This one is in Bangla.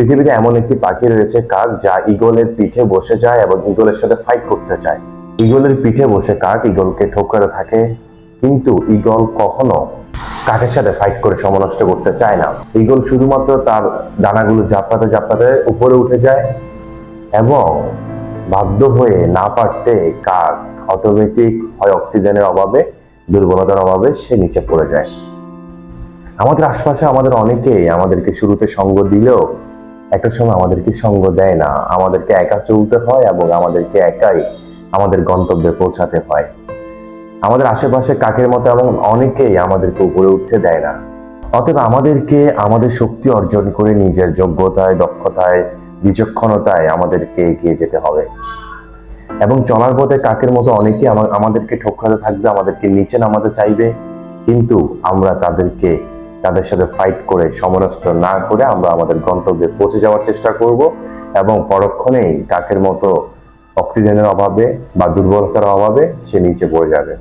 পৃথিবীতে এমন একটি পাখি রয়েছে কাক যা ইগলের পিঠে বসে যায় এবং ইগলের সাথে ফাইট করতে চায়। ইগলের পিঠে বসে কাক ইগলকে ঠোকরাতে থাকে, কিন্তু ইগল কখনো কাকের সাথে ফাইট করে সমনষ্ট করতে চায় না। ইগল শুধুমাত্র তার দানাগুলো জাপটাতে জাপটাতে উপরে উঠে যায় এবং বাধ্য হয়ে না পারতে কাক অটোমেটিক হয় অক্সিজেনের অভাবে, দুর্বলতার অভাবে সে নিচে পড়ে যায়। আমাদের আশপাশে আমাদের অনেকেই আমাদেরকে শুরুতে সঙ্গ দিলেও একটা সময় আমাদেরকে সঙ্গ দেয় না। আমাদেরকে একা চলতে হয় এবং আমাদেরকে একাই আমাদের গন্তব্যে পৌঁছাতে হয়। আমাদের আশেপাশে কাকের মতো এমন অনেকেই আমাদেরকে উপরে উঠতে দেয় না। অতএব আমাদেরকে আমাদের শক্তি অর্জন করে নিজের যোগ্যতায়, দক্ষতায়, বিচক্ষণতায় আমাদেরকে এগিয়ে যেতে হবে। এবং চলার পথে কাকের মতো অনেকে আমাদেরকে ঠোকরাতে থাকবে, আমাদেরকে নিচে নামাতে চাইবে। কিন্তু আমরা তাদেরকে তাদের সাথে ফাইট করে সমনষ্ট না করে আমরা আমাদের গন্তব্যে পৌঁছে যাওয়ার চেষ্টা করব এবং পরক্ষণেই কাকের মতো অক্সিজেনের অভাবে বা দুর্বলতার অভাবে সে নিচে পড়ে যাবে।